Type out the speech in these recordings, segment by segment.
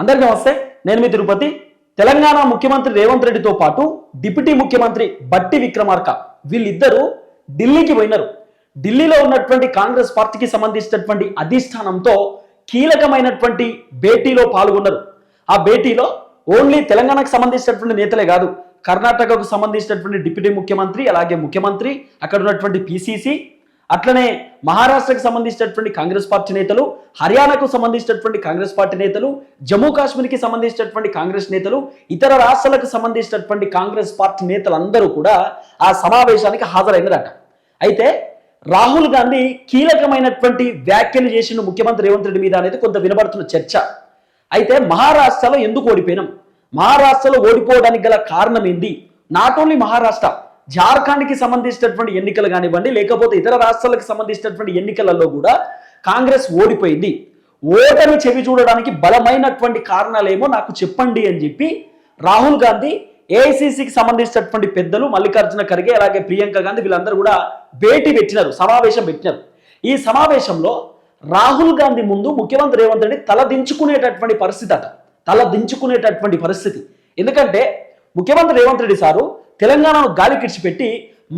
అందరికీ నమస్తే నేను మీ తిరుపతి. తెలంగాణ ముఖ్యమంత్రి రేవంత్ రెడ్డితో పాటు డిప్యూటీ ముఖ్యమంత్రి బట్టి విక్రమార్క. వీళ్ళిద్దరూ ఢిల్లీకి పోయినారు. ఢిల్లీలో ఉన్నటువంటి కాంగ్రెస్ పార్టీకి సంబంధించినటువంటి అధిష్టానంతో కీలకమైనటువంటి భేటీలో పాల్గొన్నారు. ఆ భేటీలో ఓన్లీ తెలంగాణకు సంబంధించినటువంటి నేతలే కాదు కర్ణాటకకు సంబంధించినటువంటి డిప్యూటీ ముఖ్యమంత్రి అలాగే ముఖ్యమంత్రి అక్కడ ఉన్నటువంటి పిసిసి అట్లనే మహారాష్ట్రకు సంబంధించినటువంటి కాంగ్రెస్ పార్టీ నేతలు హర్యానాకు సంబంధించినటువంటి కాంగ్రెస్ పార్టీ నేతలు జమ్మూ కాశ్మీర్కి సంబంధించినటువంటి కాంగ్రెస్ నేతలు ఇతర రాష్ట్రాలకు సంబంధించినటువంటి కాంగ్రెస్ పార్టీ నేతలందరూ కూడా ఆ సమావేశానికి హాజరైనరట. అయితే రాహుల్ గాంధీ కీలకమైనటువంటి వ్యాఖ్యలు చేసిన ముఖ్యమంత్రి రేవంత్ రెడ్డి మీద అనేది కొంత వినబడుతున్న చర్చ. అయితే మహారాష్ట్రలో ఎందుకు ఓడిపోయినాం? మహారాష్ట్రలో ఓడిపోవడానికి గల కారణం ఏంది? నాట్ ఓన్లీ మహారాష్ట్ర జార్ఖండ్కి సంబంధించినటువంటి ఎన్నికలు కానివ్వండి లేకపోతే ఇతర రాష్ట్రాలకు సంబంధించినటువంటి ఎన్నికలలో కూడా కాంగ్రెస్ ఓడిపోయింది. ఓటమి చెవి చూడడానికి బలమైనటువంటి కారణాలేమో నాకు చెప్పండి అని చెప్పి రాహుల్ గాంధీ ఏఐసిసికి సంబంధించినటువంటి పెద్దలు మల్లికార్జున ఖర్గే అలాగే ప్రియాంక గాంధీ వీళ్ళందరూ కూడా భేటీ పెట్టినారు సమావేశం పెట్టినారు. ఈ సమావేశంలో రాహుల్ గాంధీ ముందు ముఖ్యమంత్రి రేవంత్ రెడ్డి తల దించుకునేటటువంటి పరిస్థితి అట. తల దించుకునేటటువంటి పరిస్థితి. ఎందుకంటే ముఖ్యమంత్రి రేవంత్ రెడ్డి సారు తెలంగాణను గాలి కిడిచిపెట్టి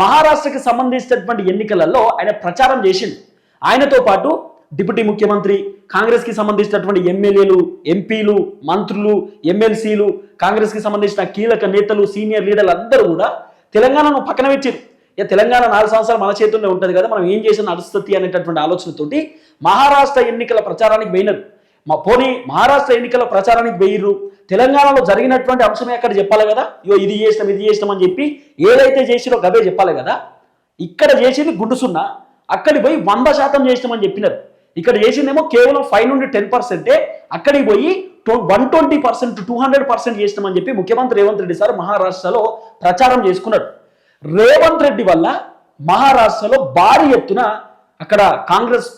మహారాష్ట్రకి సంబంధించినటువంటి ఎన్నికలలో ఆయన ప్రచారం చేసింది ఆయనతో పాటు డిప్యూటీ ముఖ్యమంత్రి కాంగ్రెస్కి సంబంధించినటువంటి ఎమ్మెల్యేలు ఎంపీలు మంత్రులు ఎమ్మెల్సీలు కాంగ్రెస్కి సంబంధించిన కీలక నేతలు సీనియర్ లీడర్లు అందరూ కూడా తెలంగాణను పక్కన పెట్టారు. ఇక తెలంగాణ నాలుగు సంవత్సరాలు మన చేతుల్లో ఉంటుంది కదా మనం ఏం చేసిన నడుస్తుంది అనేటటువంటి ఆలోచనతోటి మహారాష్ట్ర ఎన్నికల ప్రచారానికి పోయినారు. మా పోనీ మహారాష్ట్ర ఎన్నికల ప్రచారానికి పోయిర్రు తెలంగాణలో జరిగినటువంటి అంశమే అక్కడ చెప్పాలి కదా? ఇగో ఇది చేసినాం ఇది చేసినాం అని చెప్పి ఏదైతే చేసిరో గవే చెప్పాలి కదా? ఇక్కడ చేసింది గుండు సున్నా. అక్కడికి పోయి వంద శాతం చేసినామని చెప్పినారు. ఇక్కడ చేసిందేమో కేవలం ఫైవ్ నుండి టెన్ పర్సెంటే. అక్కడికి పోయి one twenty percent two hundred percent చేసినామని చెప్పి ముఖ్యమంత్రి రేవంత్ రెడ్డి సార్ మహారాష్ట్రలో ప్రచారం చేసుకున్నాడు రేవంత్ రెడ్డి వల్ల మహారాష్ట్రలో భారీ ఎత్తున అక్కడ కాంగ్రెస్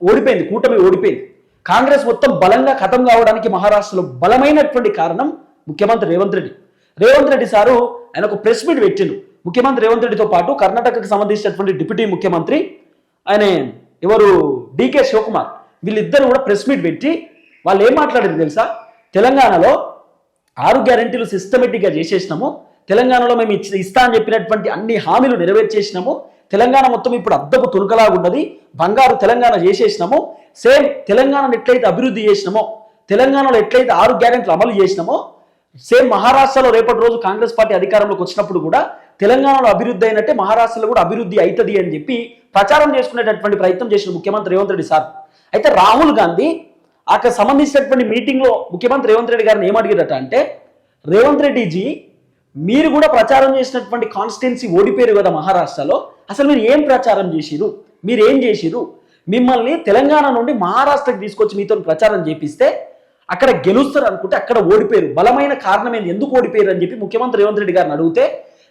ఓడిపోయింది కూటమి ఓడిపోయింది. కాంగ్రెస్ మొత్తం బలంగా ఖతం కావడానికి మహారాష్ట్రలో బలమైనటువంటి కారణం ముఖ్యమంత్రి రేవంత్ రెడ్డి. రేవంత్ రెడ్డి సారు ఆయన ఒక ప్రెస్ మీట్ పెట్టిండు. ముఖ్యమంత్రి రేవంత్ రెడ్డితో పాటు కర్ణాటకకు సంబంధించినటువంటి డిప్యూటీ ముఖ్యమంత్రి ఆయన ఎవరు డికే శివకుమార్ వీళ్ళిద్దరు కూడా ప్రెస్ మీట్ పెట్టి వాళ్ళు ఏం మాట్లాడారు తెలుసా? తెలంగాణలో ఆరు గ్యారెంటీలు సిస్టమేటిక్గా చేసేసినాము. తెలంగాణలో మేము ఇస్తా అని చెప్పినటువంటి అన్ని హామీలు నెరవేర్చేసినాము. తెలంగాణ మొత్తం ఇప్పుడు అద్దపు తులకలాగున్నది బంగారు తెలంగాణ చేసేసినాము సేమ్ తెలంగాణను ఎట్లయితే అభివృద్ధి చేసినామో తెలంగాణలో ఎట్లయితే ఆరు గ్యారెంట్లు అమలు చేసినామో సేమ్ మహారాష్ట్రలో రేపటి రోజు కాంగ్రెస్ పార్టీ అధికారంలోకి వచ్చినప్పుడు కూడా తెలంగాణలో అభివృద్ధి అయినట్టే మహారాష్ట్రలో కూడా అభివృద్ధి అవుతుంది అని చెప్పి ప్రచారం చేసుకునేటటువంటి ప్రయత్నం చేసిన ముఖ్యమంత్రి రేవంత్ రెడ్డి సార్. అయితే రాహుల్ గాంధీ అక్కడ సంబంధించినటువంటి మీటింగ్లో ముఖ్యమంత్రి రేవంత్ రెడ్డి గారిని ఏమడిగారట అంటే రేవంత్ రెడ్డిజీ మీరు కూడా ప్రచారం చేసినటువంటి కాన్స్టిట్యున్సీ ఓడిపోయారు కదా మహారాష్ట్రలో అసలు మీరు ఏం ప్రచారం చేసిరు మీరు ఏం చేసిరు మిమ్మల్ని తెలంగాణ నుండి మహారాష్ట్రకి తీసుకొచ్చి మీతో ప్రచారం చేపిస్తే అక్కడ గెలుస్తారు అనుకుంటే అక్కడ ఓడిపోయారు. బలమైన కారణం ఏంది? ఎందుకు ఓడిపోయారు అని చెప్పి ముఖ్యమంత్రి రేవంత్ రెడ్డి గారిని అడిగితే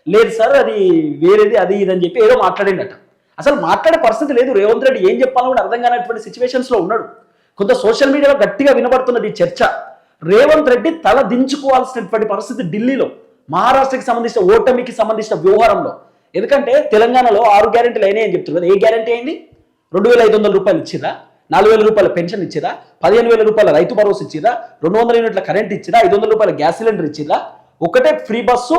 లేదు సార్ అది వేరేది అది ఇది అని చెప్పి ఏదో మాట్లాడిండట. అసలు మాట్లాడే పరిస్థితి లేదు. రేవంత్ రెడ్డి ఏం చెప్పాలో కూడా అర్థం కానటువంటి సిచ్యువేషన్స్లో ఉన్నాడు. కొంత సోషల్ మీడియాలో గట్టిగా వినబడుతున్నది ఈ చర్చ. రేవంత్ రెడ్డి తల దించుకోవాల్సినటువంటి పరిస్థితి ఢిల్లీలో మహారాష్ట్రకి సంబంధించిన ఓటమికి సంబంధించిన వ్యవహారంలో. ఎందుకంటే తెలంగాణలో ఆరు గ్యారెంటీలు అయినాయి అని చెప్తున్నారు కదా. ఏ గ్యారెంటీ అయింది? రెండు వేల ఐదు వందల రూపాయలు ఇచ్చిరా నాలుగు వేల రూపాయల పెన్షన్ ఇచ్చిరా పదిహేను వేల రూపాయల రైతు భరోసా ఇచ్చిరా రెండు వందల యూనిట్ల కరెంట్ ఇచ్చిరా ఐదు వందల రూపాయల గ్యాస్ సిలిండర్ ఇచ్చిరా ఒకటే ఫ్రీ బస్సు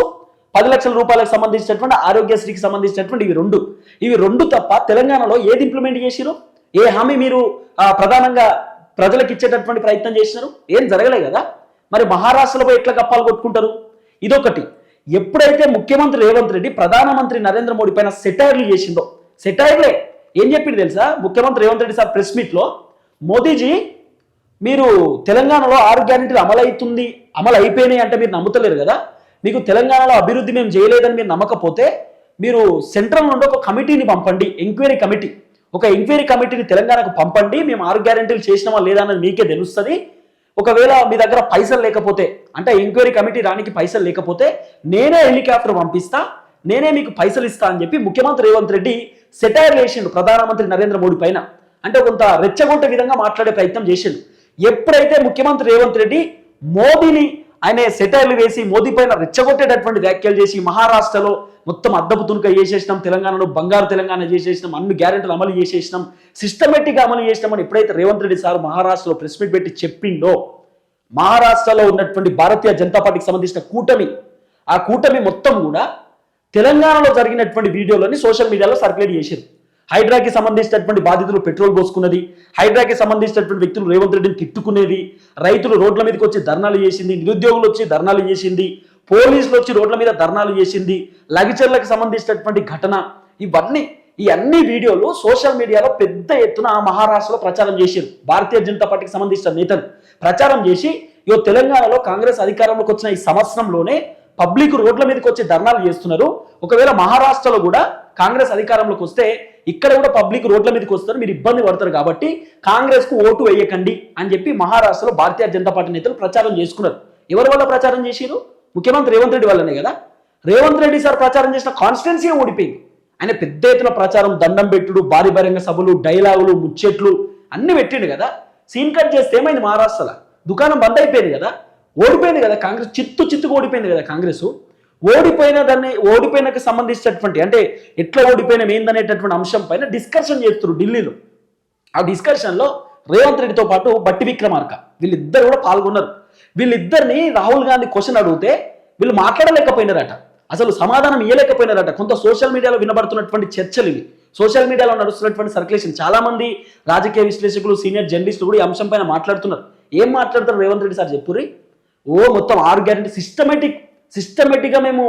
పది లక్షల రూపాయలకు సంబంధించినటువంటి ఆరోగ్యశ్రీకి సంబంధించినటువంటి ఇవి రెండు. ఇవి రెండు తప్ప తెలంగాణలో ఏది ఇంప్లిమెంట్ చేసిరు ఏ హామీ మీరు ప్రధానంగా ప్రజలకు ఇచ్చేటటువంటి ప్రయత్నం చేసినారు? ఏం జరగలే కదా? మరి మహారాష్ట్రలో ఎట్లా కప్పాలు కొట్టుకుంటారు? ఇదొకటి. ఎప్పుడైతే ముఖ్యమంత్రి రేవంత్ రెడ్డి ప్రధానమంత్రి నరేంద్ర మోడీ పైన సెటైర్లు చేసిందో సెటైర్లే. ఏం చెప్పింది తెలుసా? ముఖ్యమంత్రి రేవంత్ రెడ్డి సార్ ప్రెస్ మీట్లో మోదీజీ మీరు తెలంగాణలో ఆరు గ్యారెంటీలు అమలు అవుతుంది అమలు అయిపోయినాయి అంటే మీరు నమ్ముతలేరు కదా. మీకు తెలంగాణలో అభివృద్ధి మేము చేయలేదని మీరు నమ్మకపోతే మీరు సెంట్రల్ నుండి ఒక కమిటీని పంపండి ఎంక్వైరీ కమిటీ. ఒక ఎంక్వైరీ కమిటీని తెలంగాణకు పంపండి మేము ఆరు గ్యారెంటీలు చేసినామా లేదా అన్నది మీకే తెలుస్తుంది. ఒకవేళ మీ దగ్గర పైసలు లేకపోతే అంటే ఎంక్వైరీ కమిటీ రానికి పైసలు లేకపోతే నేనే హెలికాప్టర్ పంపిస్తా నేనే మీకు పైసలు ఇస్తా అని చెప్పి ముఖ్యమంత్రి రేవంత్ రెడ్డి సెటైర్ వేసిండు ప్రధానమంత్రి నరేంద్ర మోడీ పైన. అంటే కొంత రెచ్చగొట్టే విధంగా మాట్లాడే ప్రయత్నం చేసిండు. ఎప్పుడైతే ముఖ్యమంత్రి రేవంత్ రెడ్డి మోదీని ఆయన సెటైర్లు వేసి మోదీ పైన రెచ్చగొట్టేటటువంటి వ్యాఖ్యలు చేసి మహారాష్ట్రలో మొత్తం అద్దపు తునుక చేసేసినాం తెలంగాణలో బంగారు తెలంగాణ చేసేసినాం అన్ని గ్యారెంటీలు అమలు చేసేసినాం సిస్టమేటిక్గా అమలు చేసినామని ఎప్పుడైతే రేవంత్ రెడ్డి సార్ మహారాష్ట్రలో ప్రెస్ మీట్ పెట్టి చెప్పిండో మహారాష్ట్రలో ఉన్నటువంటి భారతీయ జనతా పార్టీకి సంబంధించిన కూటమి ఆ కూటమి మొత్తం కూడా తెలంగాణలో జరిగినటువంటి వీడియోలని సోషల్ మీడియాలో సర్క్యులేట్ చేశారు. హైడ్రాకి సంబంధించినటువంటి బాధితులు పెట్రోల్ పోసుకున్నది హైడ్రాకి సంబంధించినటువంటి వ్యక్తులు రేవంత్ రెడ్డిని తిట్టుకునేది రైతులు రోడ్ల మీదకి వచ్చి ధర్నాలు చేసింది నిరుద్యోగులు వచ్చి ధర్నాలు చేసింది పోలీసులు వచ్చి రోడ్ల మీద ధర్నాలు చేసింది లగిచర్లకు సంబంధించినటువంటి ఘటన. ఇవన్నీ ఈ అన్ని వీడియోలు సోషల్ మీడియాలో పెద్ద ఎత్తున మహారాష్ట్రలో ప్రచారం చేశారు భారతీయ జనతా పార్టీకి సంబంధించిన నేతలు ప్రచారం చేసి ఇవో తెలంగాణలో కాంగ్రెస్ అధికారంలోకి వచ్చిన ఈ సంవత్సరంలోనే పబ్లిక్ రోడ్ల మీదకి వచ్చి ధర్నాలు చేస్తున్నారు. ఒకవేళ మహారాష్ట్రలో కూడా కాంగ్రెస్ అధికారంలోకి వస్తే ఇక్కడ కూడా పబ్లిక్ రోడ్ల మీదకి వస్తారు మీరు ఇబ్బంది పడతారు కాబట్టి కాంగ్రెస్కు ఓటు వేయకండి అని చెప్పి మహారాష్ట్రలో భారతీయ జనతా పార్టీ నేతలు ప్రచారం చేసుకున్నారు. ఎవరి వల్ల ప్రచారం చేసిరు ముఖ్యమంత్రి రేవంత్ రెడ్డి వల్లనే కదా? రేవంత్ రెడ్డి సార్ ప్రచారం చేసిన కాన్స్టిట్యున్సీ ఓడిపోయింది ఆయన పెద్ద ఎత్తున ప్రచారం దండం పెట్టుడు భారీ బహిరంగ సభలు డైలాగులు ముచ్చెట్లు అన్ని పెట్టిండు కదా? సీన్ కట్ చేస్తే ఏమైంది మహారాష్ట్రలో? దుకాణం బంద్ అయిపోయింది కదా? ఓడిపోయింది కదా కాంగ్రెస్? చిత్తు చిత్తుకు ఓడిపోయింది కదా కాంగ్రెస్? ఓడిపోయిన దాన్ని ఓడిపోయినకు సంబంధించినటువంటి అంటే ఎట్లా ఓడిపోయిన ఏందనేటటువంటి అంశం పైన డిస్కషన్ చేస్తున్నారు ఢిల్లీలో. ఆ డిస్కషన్లో రేవంత్ రెడ్డితో పాటు బట్టి విక్రమార్క. వీళ్ళిద్దరు కూడా పాల్గొన్నారు. వీళ్ళిద్దరిని రాహుల్ గాంధీ క్వశ్చన్ అడిగితే వీళ్ళు మాట్లాడలేకపోయినారట. అసలు సమాధానం ఇవ్వలేకపోయినారట కొంత సోషల్ మీడియాలో వినబడుతున్నటువంటి చర్చలు ఇవి. సోషల్ మీడియాలో నడుస్తున్నటువంటి సర్క్యులేషన్ చాలామంది రాజకీయ విశ్లేషకులు సీనియర్ జర్నలిస్టులు కూడా ఈ అంశం పైన మాట్లాడుతున్నారు. ఏం మాట్లాడతారు రేవంత్ రెడ్డి సార్ చెప్పుర్రి? ఓ మొత్తం ఆరు గ్యారెంటీ సిస్టమేటిక్ సిస్టమేటిక్గా మేము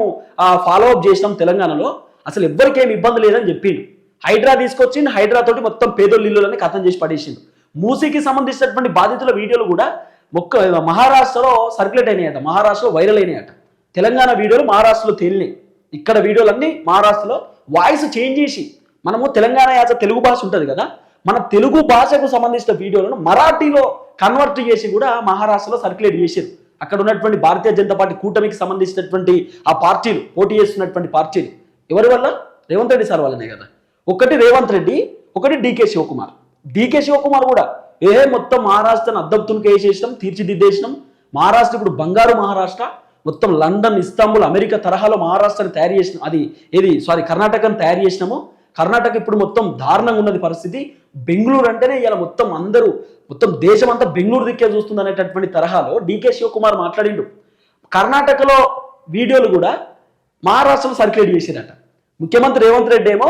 ఫాలో అప్ చేసినాం తెలంగాణలో. అసలు ఎవ్వరికి ఏమి ఇబ్బంది లేదని చెప్పిండు. హైడ్రా తీసుకొచ్చి హైడ్రా తోటి మొత్తం పేదోళ్ళు ఇల్లులని కథం చేసి పడేసిండు. మూసీకి సంబంధించినటువంటి బాధితుల వీడియోలు కూడా ఒక్క మహారాష్ట్రలో సర్క్యులేట్ అయినాయట మహారాష్ట్రలో వైరల్ అయినాయట. తెలంగాణ వీడియోలు మహారాష్ట్రలో తేలినాయి. ఇక్కడ వీడియోలన్నీ మహారాష్ట్రలో వాయిస్ చేంజ్ చేసి మనము తెలంగాణ యాస తెలుగు భాష ఉంటుంది కదా మన తెలుగు భాషకు సంబంధించిన వీడియోలను మరాఠీలో కన్వర్ట్ చేసి కూడా మహారాష్ట్రలో సర్క్యులేట్ చేశారు అక్కడ ఉన్నటువంటి భారతీయ జనతా పార్టీ కూటమికి సంబంధించినటువంటి ఆ పార్టీలు పోటీ చేస్తున్నటువంటి పార్టీలు ఎవరి వల్ల? రేవంత్ రెడ్డి సార్ వల్లనే కదా. ఒకటి రేవంత్ రెడ్డి ఒకటి డీకే శివకుమార్. డీకే శివకుమార్ కూడా ఏ మొత్తం మహారాష్ట్రను అద్దప్తునికి వేసేసినాం తీర్చిదిద్దేసినాం. మహారాష్ట్ర ఇప్పుడు బంగారు మహారాష్ట్ర మొత్తం లండన్ ఇస్తాంబుల్ అమెరికా తరహాలో మహారాష్ట్రని తయారు చేసిన అది ఏది? సారీ కర్ణాటకను తయారు చేసినాము. కర్ణాటక ఇప్పుడు మొత్తం దారుణంగా ఉన్నది పరిస్థితి. బెంగళూరు అంటేనే ఇలా మొత్తం అందరూ మొత్తం దేశం అంతా బెంగళూరు దిక్కే చూస్తుంది అనేటటువంటి తరహాలో డీకే శివకుమార్ మాట్లాడిండు. కర్ణాటకలో వీడియోలు కూడా మహారాష్ట్రలో సర్క్యులేట్ చేసిరట. ముఖ్యమంత్రి రేవంత్ రెడ్డి ఏమో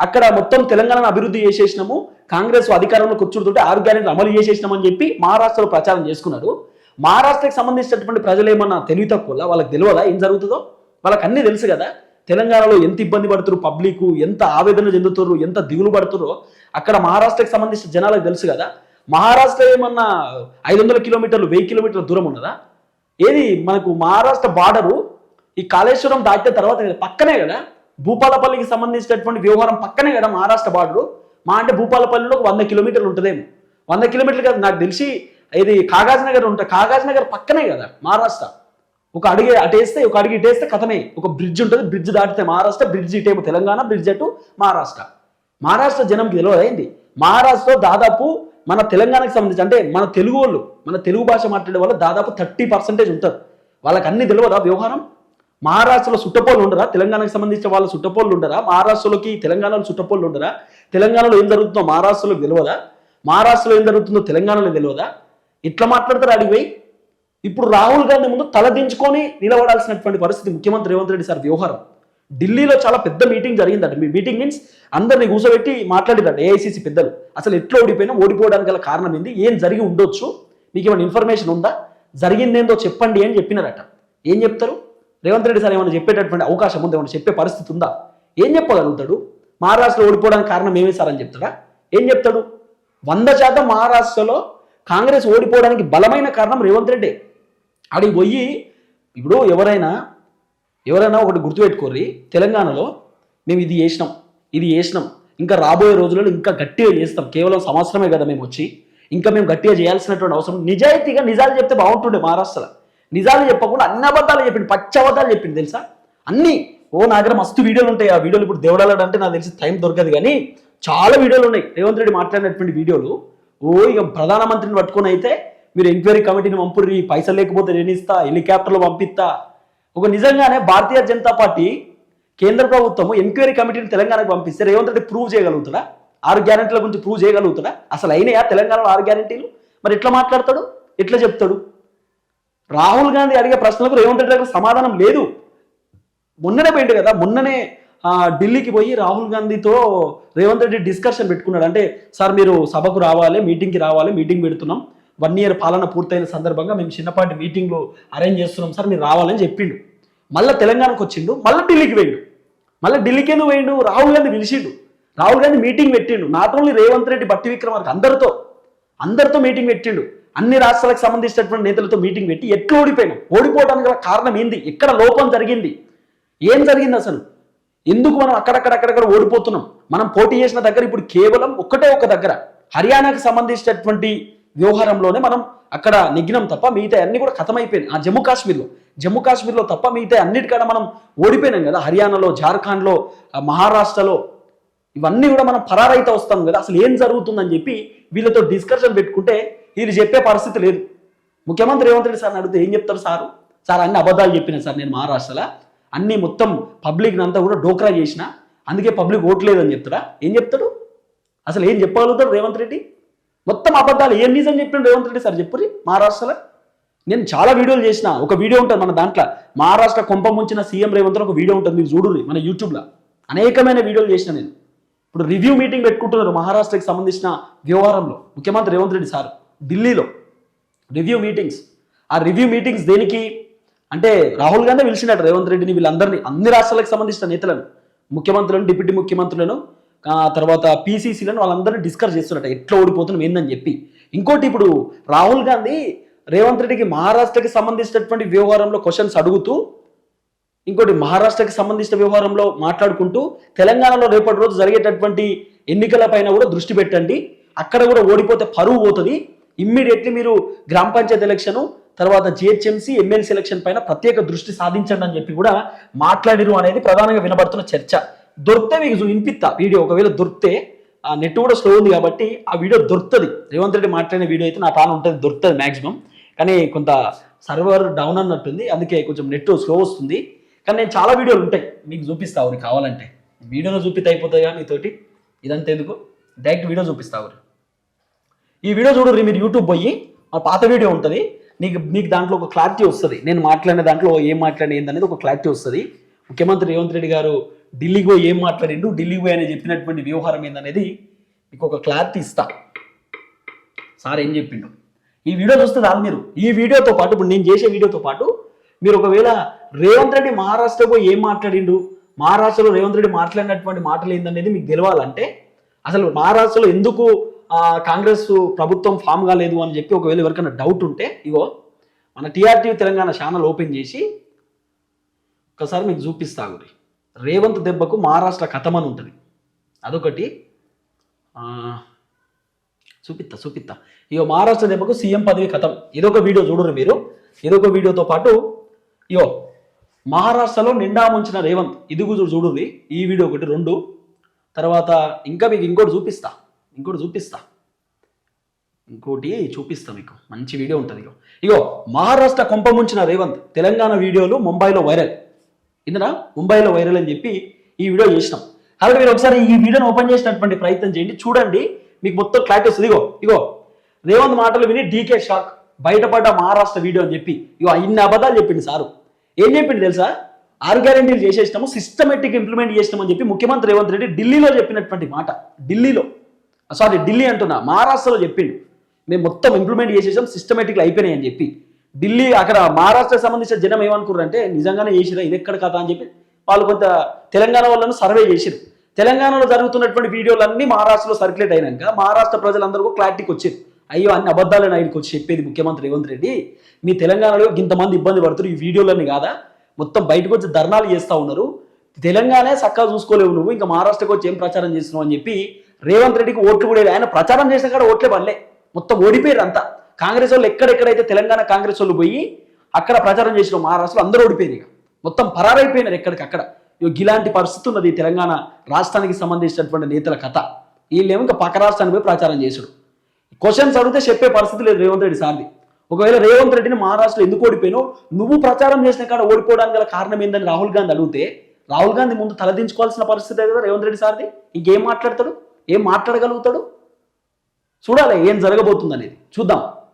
అక్కడ మొత్తం తెలంగాణను అభివృద్ధి చేసేసినాము. కాంగ్రెస్ అధికారంలో కూర్చుంటుంటే ఆరు అమలు చేసేసినామని చెప్పి మహారాష్ట్రలో ప్రచారం చేసుకున్నారు. మహారాష్ట్రకి సంబంధించినటువంటి ప్రజలు ఏమన్నా తెలివి తక్కువ వాళ్ళకి తెలియదా ఏం జరుగుతుందో? వాళ్ళకి అన్నీ తెలుసు కదా. తెలంగాణలో ఎంత ఇబ్బంది పడుతున్నారు పబ్లిక్? ఎంత ఆవేదన చెందుతున్నారు? ఎంత దిగులు పడుతుర్రో అక్కడ మహారాష్ట్రకి సంబంధించిన జనాలకు తెలుసు కదా. మహారాష్ట్ర ఏమన్నా ఐదు వందల కిలోమీటర్లు వెయ్యి కిలోమీటర్ల దూరం ఉన్నదా? ఏది? మనకు మహారాష్ట్ర బార్డరు ఈ కాళేశ్వరం దాటిన తర్వాత పక్కనే కదా. భూపాలపల్లికి సంబంధించినటువంటి వ్యవహారం పక్కనే కదా మహారాష్ట్ర బార్డరు. మా అంటే భూపాలపల్లిలో ఒక వంద కిలోమీటర్లు ఉంటుందేమో. వంద కిలోమీటర్లు కదా నాకు తెలిసి ఇది కాగాజ్ నగర్ ఉంటుంది కాగాజ్ నగర్ పక్కనే కదా మహారాష్ట్ర. ఒక అడిగి అటేస్తే ఒక అడిగి ఇటేస్తే కథమే. ఒక బ్రిడ్జ్ ఉంటుంది బ్రిడ్జ్ దాటితే మహారాష్ట్ర బ్రిడ్జ్ ఇటేమో తెలంగాణ బ్రిడ్జ్ అటు మహారాష్ట్ర. మహారాష్ట్ర జనంకి తెలియదైంది మహారాష్ట్ర దాదాపు మన తెలంగాణకి సంబంధించి అంటే మన తెలుగు వాళ్ళు మన తెలుగు భాష మాట్లాడే వాళ్ళు దాదాపు థర్టీ పర్సెంటేజ్ ఉంటారు. వాళ్ళకి అన్ని తెలియదా వ్యవహారం? మహారాష్ట్రలో సుట్టపోళ్ళు ఉండరా? తెలంగాణకు సంబంధించిన వాళ్ళ సుట్టపోళ్ళు ఉండరా? మహారాష్ట్రలోకి తెలంగాణలో సుట్టపోళ్ళు ఉండరా? తెలంగాణలో ఏం జరుగుతుందో మహారాష్ట్రలో తెలియదా మహారాష్ట్రలో ఏం జరుగుతుందో తెలంగాణలో తెలియదా ఇట్లా మాట్లాడతారు అడిగిపోయి ఇప్పుడు రాహుల్ గాంధీ ముందు తలదించుకొని నిలబడాల్సినటువంటి పరిస్థితి ముఖ్యమంత్రి రేవంత్ రెడ్డి సార్ వ్యవహారం. ఢిల్లీలో చాలా పెద్ద మీటింగ్ జరిగిందంట. మీ మీటింగ్ మీన్స్ అందరిని కూర్చోబెట్టి మాట్లాడిరంట ఏఐసీసీ పెద్దలు. అసలు ఎట్లా ఓడిపోయినా ఓడిపోవడానికి గల కారణం ఏంది? ఏం జరిగి ఉండొచ్చు? మీకు ఏమైనా ఇన్ఫర్మేషన్ ఉందా? జరిగిందేందో చెప్పండి అని చెప్పినారట. ఏం చెప్తారు? రేవంత్ రెడ్డి సార్ ఏమైనా చెప్పేటటువంటి అవకాశం ఉందా? ఏమైనా చెప్పే పరిస్థితి ఉందా? ఏం చెప్పగలుగుతాడు? మహారాష్ట్రలో ఓడిపోవడానికి కారణం ఏమే సార్ అని చెప్తాడా? ఏం చెప్తాడు? వంద శాతం మహారాష్ట్రలో కాంగ్రెస్ ఓడిపోవడానికి బలమైన కారణం రేవంత్ రెడ్డి. అడిగి పోయి ఇప్పుడు ఎవరైనా ఎవరైనా ఒకటి గుర్తుపెట్టుకోర్రి తెలంగాణలో మేము ఇది చేసినాం ఇది చేసినాం. ఇంకా రాబోయే రోజులలో ఇంకా గట్టిగా చేస్తాం. కేవలం సంవత్సరమే కదా మేము వచ్చి ఇంకా మేము గట్టిగా చేయాల్సినటువంటి అవసరం. నిజాయితీగా నిజాలు చెప్తే బాగుంటుండే మహారాష్ట్రలో. నిజాలు చెప్పకుండా అన్ని అబద్ధాలు చెప్పింది పచ్చి అబద్ధాలు చెప్పింది తెలుసా? అన్ని. ఓ నా దగ్గర మస్తు వీడియోలు ఉంటాయి. ఆ వీడియోలు ఇప్పుడు దేవుడాలంటే అంటే నాకు తెలిసి టైం దొరకదు కానీ చాలా వీడియోలు ఉన్నాయి. రేవంత్ రెడ్డి మాట్లాడినటువంటి వీడియోలు. ఓ ఇక ప్రధానమంత్రిని పట్టుకొని అయితే మీరు ఎంక్వైరీ కమిటీని పంపుర్రి పైసలు లేకపోతే నేను ఇస్తా హెలికాప్టర్లు పంపిస్తా. ఒక నిజంగానే భారతీయ జనతా పార్టీ కేంద్ర ప్రభుత్వం ఎంక్వైరీ కమిటీని తెలంగాణకు పంపిస్తే రేవంత్ రెడ్డి ప్రూవ్ చేయగలుగుతాడా? ఆరు గ్యారెంటీల గురించి ప్రూవ్ చేయగలుగుతాడా? అసలు అయినాయా తెలంగాణలో ఆరు గ్యారెంటీలు? మరి ఎట్లా మాట్లాడతాడు? ఎట్లా చెప్తాడు? రాహుల్ గాంధీ అడిగే ప్రశ్నలకు రేవంత్ రెడ్డి దగ్గర సమాధానం లేదు. మొన్ననే పోయిండు కదా మొన్ననే ఢిల్లీకి పోయి రాహుల్ గాంధీతో రేవంత్ రెడ్డి డిస్కషన్ పెట్టుకున్నాడు. అంటే సార్ మీరు సభకు రావాలి మీటింగ్కి రావాలి మీటింగ్ పెడుతున్నాం. వన్ ఇయర్ పాలన పూర్తయిన సందర్భంగా మేము చిన్నపాటి మీటింగ్లు అరేంజ్ చేస్తున్నాం. సార్ మీరు రావాలని చెప్పిండు. మళ్ళీ తెలంగాణకు వచ్చిండు మళ్ళీ ఢిల్లీకి పోయిండు. మళ్ళీ ఢిల్లీకి ఎందుకు పోయిండు? రాహుల్ గాంధీ పిలిచిండు. రాహుల్ గాంధీ మీటింగ్ పెట్టిండు. నాట్ ఓన్లీ రేవంత్ రెడ్డి బట్టి విక్రమార్క అందరితో అందరితో మీటింగ్ పెట్టిండు. అన్ని రాష్ట్రాలకు సంబంధించినటువంటి నేతలతో మీటింగ్ పెట్టి ఎట్లా ఓడిపోయినాం? ఓడిపోవడానికి గల కారణం ఏంది? ఎక్కడ లోపం జరిగింది? ఏం జరిగింది అసలు? ఎందుకు మనం అక్కడక్కడ అక్కడక్కడ ఓడిపోతున్నాం? మనం పోటీ చేసిన దగ్గర ఇప్పుడు కేవలం ఒక్కటే ఒక దగ్గర. హర్యానాకి సంబంధించినటువంటి వ్యవహారంలోనే మనం అక్కడ నిఘ్నం తప్ప మిగతా అన్ని కూడా ఖతమైపోయినాయి ఆ జమ్మూ కాశ్మీర్లో. జమ్మూ కాశ్మీర్లో తప్ప మిగతా అన్నిటికన్నా మనం ఓడిపోయినాం కదా. హర్యానాలో జార్ఖండ్లో మహారాష్ట్రలో. ఇవన్నీ కూడా మనం పరారైతే వస్తాం కదా. అసలు ఏం జరుగుతుందని చెప్పి వీళ్ళతో డిస్కషన్ పెట్టుకుంటే వీళ్ళు చెప్పే పరిస్థితి లేదు. ముఖ్యమంత్రి రేవంత్ రెడ్డి సార్ అడిగితే ఏం చెప్తారు సారు? సార్ అన్ని అబద్ధాలు చెప్పిన సార్ నేను మహారాష్ట్రలో. అన్ని మొత్తం పబ్లిక్ అంతా కూడా డోక్రా చేసిన అందుకే పబ్లిక్ ఓట్లేదని చెప్తాడా? ఏం చెప్తాడు? అసలు ఏం చెప్పగలుగుతాడు రేవంత్ రెడ్డి? మొత్తం అబద్ధాలు ఏం నిజం చెప్పిండు రేవంత్ రెడ్డి సార్ చెప్పురి మహారాష్ట్రలో? నేను చాలా వీడియోలు చేసిన ఒక వీడియో ఉంటుంది మన దాంట్లో. మహారాష్ట్ర కొంప ముంచిన సీఎం రేవంత్ ఒక వీడియో ఉంటుంది మీరు చూడుర్రి మన యూట్యూబ్లో. అనేకమైన వీడియోలు చేసిన నేను. ఇప్పుడు రివ్యూ మీటింగ్ పెట్టుకుంటున్నారు మహారాష్ట్రకి సంబంధించిన వ్యవహారంలో ముఖ్యమంత్రి రేవంత్ రెడ్డి సార్. ఢిల్లీలో రివ్యూ మీటింగ్స్. ఆ రివ్యూ మీటింగ్స్ దేనికి? అంటే రాహుల్ గాంధీ పిలిచినట్టు రేవంత్ రెడ్డిని వీళ్ళందరినీ అన్ని రాష్ట్రాలకు సంబంధించిన నేతలను ముఖ్యమంత్రులను డిప్యూటీ ముఖ్యమంత్రులను తర్వాత పీసీసీలను వాళ్ళందరినీ డిస్కస్ చేస్తున్నట్టు ఎట్లా ఓడిపోతున్నాం ఏందని చెప్పి. ఇంకోటి ఇప్పుడు రాహుల్ గాంధీ రేవంత్ రెడ్డికి మహారాష్ట్రకి సంబంధించినటువంటి వ్యవహారంలో క్వశ్చన్స్ అడుగుతూ ఇంకోటి మహారాష్ట్రకి సంబంధించిన వ్యవహారంలో మాట్లాడుకుంటూ తెలంగాణలో రేపటి రోజు జరిగేటటువంటి ఎన్నికల పైన కూడా దృష్టి పెట్టండి. అక్కడ కూడా ఓడిపోతే పరువు పోతుంది. ఇమ్మీడియట్లీ మీరు గ్రామ పంచాయత్ ఎలక్షన్ తర్వాత జిహెచ్ఎంసీ ఎమ్మెల్సీ ఎలక్షన్ పైన ప్రత్యేక దృష్టి సాధించండి అని చెప్పి కూడా మాట్లాడిరు అనేది ప్రధానంగా వినబడుతున్న చర్చ. దొరికితే మీకు వినిపిస్తా వీడియో. ఒకవేళ దొరికితే ఆ నెట్ కూడా స్లో ఉంది కాబట్టి ఆ వీడియో దొరుకుతుంది. రేవంత్ రెడ్డి మాట్లాడిన వీడియో అయితే నా తాను ఉంటుంది దొరుకుతుంది మ్యాక్సిమం కానీ కొంత సర్వర్ డౌన్ అన్నట్టుంది అందుకే కొంచెం నెట్ స్లో వస్తుంది. కానీ నేను చాలా వీడియోలు ఉంటాయి మీకు చూపిస్తా కావాలంటే. వీడియోలో చూపితే అయిపోతుంది కానీ మీతోటి? ఇదంతా ఎందుకు? డైరెక్ట్ వీడియో చూపిస్తా ఈ వీడియో చూడరు మీరు యూట్యూబ్ పోయి ఆ పాత వీడియో ఉంటుంది. నీకు మీకు దాంట్లో ఒక క్లారిటీ వస్తుంది. నేను మాట్లాడిన దాంట్లో ఏం మాట్లాడిన ఏందనేది ఒక క్లారిటీ వస్తుంది. ముఖ్యమంత్రి రేవంత్ రెడ్డి గారు ఢిల్లీకి పోయి ఏం మాట్లాడిండు? ఢిల్లీకి పోయి అని చెప్పినటువంటి వ్యవహారం ఏందనేది మీకు ఒక క్లారిటీ ఇస్తా. సార్ ఏం చెప్పిండు? ఈ వీడియో చూస్తే చాలు మీరు. ఈ వీడియోతో పాటు ఇప్పుడు నేను చేసే వీడియోతో పాటు మీరు ఒకవేళ రేవంత్ రెడ్డి మహారాష్ట్ర పోయి ఏం మాట్లాడిండు? మహారాష్ట్రలో రేవంత్ రెడ్డి మాట్లాడినటువంటి మాటలు ఏందనేది మీకు తెలవాలంటే అసలు మహారాష్ట్రలో ఎందుకు కాంగ్రెస్ ప్రభుత్వం ఫామ్ కాలేదు అని చెప్పి ఒకవేళ ఎవరికైనా డౌట్ ఉంటే ఇగో మన టీఆర్టీ తెలంగాణ ఛానల్ ఓపెన్ చేసి ఒకసారి మీకు చూపిస్తా గురి. రేవంత్ దెబ్బకు మహారాష్ట్ర కథమని ఉంటుంది. అదొకటి. చూపిస్తా చూపిస్తా ఇగో మహారాష్ట్ర దెబ్బకు సీఎం పదవి కథం. ఇదొక వీడియో చూడరు మీరు. ఇదొక వీడియోతో పాటు ఇగో మహారాష్ట్రలో నిండా ముంచిన రేవంత్ ఇది కూడా చూడుర్రి. ఈ వీడియో ఒకటి రెండు. తర్వాత ఇంకా మీకు ఇంకోటి చూపిస్తా. ఇంకోటి చూపిస్తా. ఇంకోటి చూపిస్తా మీకు. మంచి వీడియో ఉంటుంది ఇగో. ఇగో మహారాష్ట్ర కొంప ముంచిన రేవంత్ తెలంగాణ వీడియోలు ముంబైలో వైరల్. ఇందనా? ముంబైలో వైరల్ అని చెప్పి ఈ వీడియో చేసినాం. కాబట్టి మీరు ఒకసారి ఈ వీడియోని ఓపెన్ చేసినటువంటి ప్రయత్నం చేయండి. చూడండి మీకు మొత్తం క్లారిటీ వస్తుంది. ఇగో ఇగో రేవంత్ మాటలు విని డీకే షాక్. బయటపడ్డ మహారాష్ట్ర వీడియో అని చెప్పి. ఇగో ఇన్ని అబద్ధాలు చెప్పింది సారు. ఏం చెప్పింది తెలుసా? ఆరు గ్యారెంటీలు చేసేసినాము సిస్టమేటిక్ ఇంప్లిమెంట్ చేసినామని చెప్పి ముఖ్యమంత్రి రేవంత్ రెడ్డి ఢిల్లీలో చెప్పినటువంటి మాట. ఢిల్లీలో. సారీ ఢిల్లీ అంటున్నా. మహారాష్ట్రలో చెప్పిండు. మేము మొత్తం ఇంప్లిమెంట్ చేసేసాం సిస్టమేటిక్గా అయిపోయినాయి అని చెప్పి. ఢిల్లీ అక్కడ మహారాష్ట్రకు సంబంధించిన జనం ఏమనుకున్నారంటే నిజంగానే చేసిరా ఇది ఎక్కడ కదా అని చెప్పి వాళ్ళు కొంత తెలంగాణ వాళ్ళను సర్వే చేసిరు తెలంగాణలో జరుగుతున్నటువంటి వీడియోలన్నీ మహారాష్ట్రలో సర్క్యులేట్ అయినాక మహారాష్ట్ర ప్రజలందరూ క్లారిటీకి వచ్చారు. అయ్యో అన్ని అబద్ధాలని ఆయనకు వచ్చి చెప్పేది ముఖ్యమంత్రి రేవంత్ రెడ్డి. మీ తెలంగాణలో ఇంతమంది ఇబ్బంది పడుతున్నారు ఈ వీడియోలన్నీ కాదా? మొత్తం బయటకు వచ్చి ధర్నాలు చేస్తూ ఉన్నారు. తెలంగాణ చక్కగా చూసుకోలేవు నువ్వు ఇంకా మహారాష్ట్రకు వచ్చి ఏం ప్రచారం చేస్తున్నావు అని చెప్పి రేవంత్ రెడ్డికి ఓట్లు కూడా ఆయన ప్రచారం చేసిన కాడ ఓట్లే పడలే. మొత్తం ఓడిపోయారు అంతా కాంగ్రెస్ వాళ్ళు ఎక్కడెక్కడైతే తెలంగాణ కాంగ్రెస్ వాళ్ళు పోయి అక్కడ ప్రచారం చేసిన మహారాష్ట్రలో అందరూ ఓడిపోయారు ఇక. మొత్తం పరారైపోయినారు ఎక్కడికక్కడ. ఇలాంటి పరిస్థితి ఉన్నది తెలంగాణ రాష్ట్రానికి సంబంధించినటువంటి నేతల కథ. వీళ్ళేమో ఇంకా పక్క రాష్ట్రానికి పోయి ప్రచారం చేశాడు క్వశ్చన్స్ అడిగితే చెప్పే పరిస్థితి లేదు రేవంత్ రెడ్డి సార్ది. ఒకవేళ రేవంత్ రెడ్డిని మహారాష్ట్రలో ఎందుకు ఓడిపోయినో నువ్వు ప్రచారం చేసిన కాడ ఓడిపోవడానికి గల కారణం ఏందని రాహుల్ గాంధీ అడిగితే రాహుల్ గాంధీ ముందు తలదించుకోవాల్సిన పరిస్థితి కదా రేవంత్ రెడ్డి సార్ది? ఇంకేం మాట్లాడతాడు? ఏం మాట్లాడగలుగుతాడు? చూడాలి ఏం జరగబోతుంది అనేది చూద్దాం.